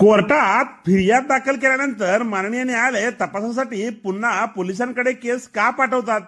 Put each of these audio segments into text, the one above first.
कोर्टात फिर्याद दाखल केल्यानंतर माननीय न्यायालय तपासासाठी पुन्हा पोलिसांकडे केस का पाठवतात?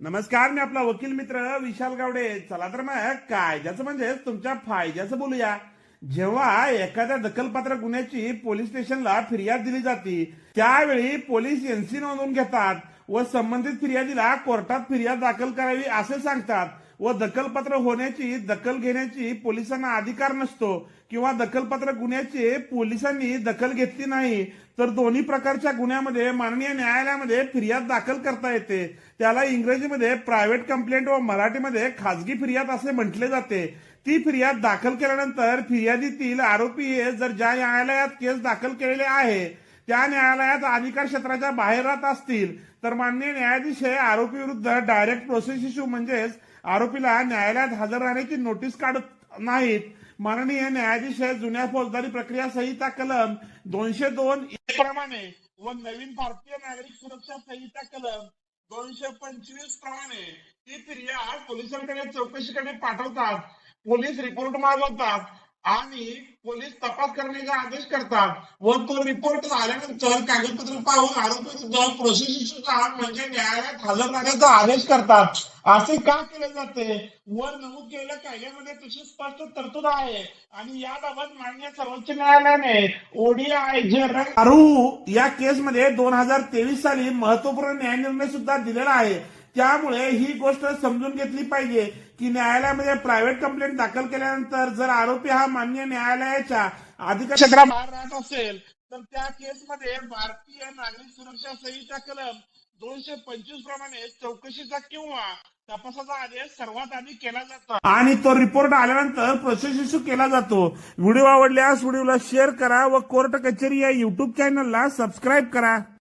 नमस्कार मी आपला वकील मित्र विशाल गावडे. चला तर मग कायद्याचं म्हणजे तुमच्या फायद्याचं बोलूया. जेव्हा एखाद्या दखलपात्र गुन्ह्याची पोलीस स्टेशनला फिर्याद दिली जाते त्यावेळी पोलीस एनसी नोंदवून घेतात व संबंधित फिर्यादीला कोर्टात फिर्याद दाखल करावी असे सांगतात. व दखलपत्र होण्याची दखल घेण्याची पोलिसांना अधिकार नसतो किंवा दखलपत्र गुन्ह्याची पोलिसांनी दखल घेतली नाही तर दोन्ही प्रकारच्या गुन्ह्यामध्ये माननीय न्यायालयामध्ये फिर्याद दाखल करता येते. त्याला इंग्रजीमध्ये प्रायव्हेट कंप्लेंट व मराठीमध्ये खाजगी फिर्याद असे म्हटले जाते. ती फिर्याद दाखल केल्यानंतर फिर्यादीतील आरोपी हे जर ज्या न्यायालयात केस दाखल केलेले आहे त्या न्यायालयात अधिकार क्षेत्राच्या बाहेर राहत असतील तर माननीय न्यायाधीश हे आरोपी विरुद्ध डायरेक्ट प्रोसेस इश्यू म्हणजेच आरोपीला न्यायालयात हजर राहण्याची नोटीस काढत नाहीत. माननीय न्यायाधीश हे जुन्या फौजदारी प्रक्रिया संहिता कलम दोनशे दोन प्रमाणे व नवीन भारतीय नागरिक सुरक्षा संहिता कलम दोनशे पंचवीस प्रमाणे ती फिर्याद पोलिसांकडे चौकशीकडे पाठवतात. पोलीस रिपोर्ट मागवतात. आणि पोलीस तपास करण्याचे आदेश करतात व तो रिपोर्ट झाल्यानंतर कागदपत्र पाहून आरोपी प्रोसेस म्हणजे न्यायालयात हजर राहण्याचा आदेश करतात. असे का केले जाते? वर नमूद केलेल्या कायद्यामध्ये तशी स्पष्ट तरतूद आहे. आणि याबाबत मान्य सर्वोच्च न्यायालयाने ओडीआय जे अरू या केसमध्ये दोन हजार तेवीस साली महत्त्वपूर्ण न्यायनिर्णय सुद्धा दिलेला आहे. त्यामुळे ही गोष्ट समजून घेतली पाहिजे की न्यायालयामध्ये प्रायव्हेट कंप्लेंट दाखल केल्यानंतर जर आरोपी हा मान्य न्यायालयाच्या अधिकार क्षेत्राबाहेर राहत असेल तर त्या केसमध्ये भारतीय नागरिक सुरक्षा संहिता कलम दोनशे पंचवीस प्रमाणे चौकशीचा किंवा तपासाचा आदेश सर्वात आधी केला जातो. आणि तो रिपोर्ट आल्यानंतर प्रोसेस इश्यू केला जातो. व्हिडिओ आवडल्यास व्हिडिओला शेअर करा व कोर्ट कचेरी या युट्यूब चॅनलला सबस्क्राईब करा.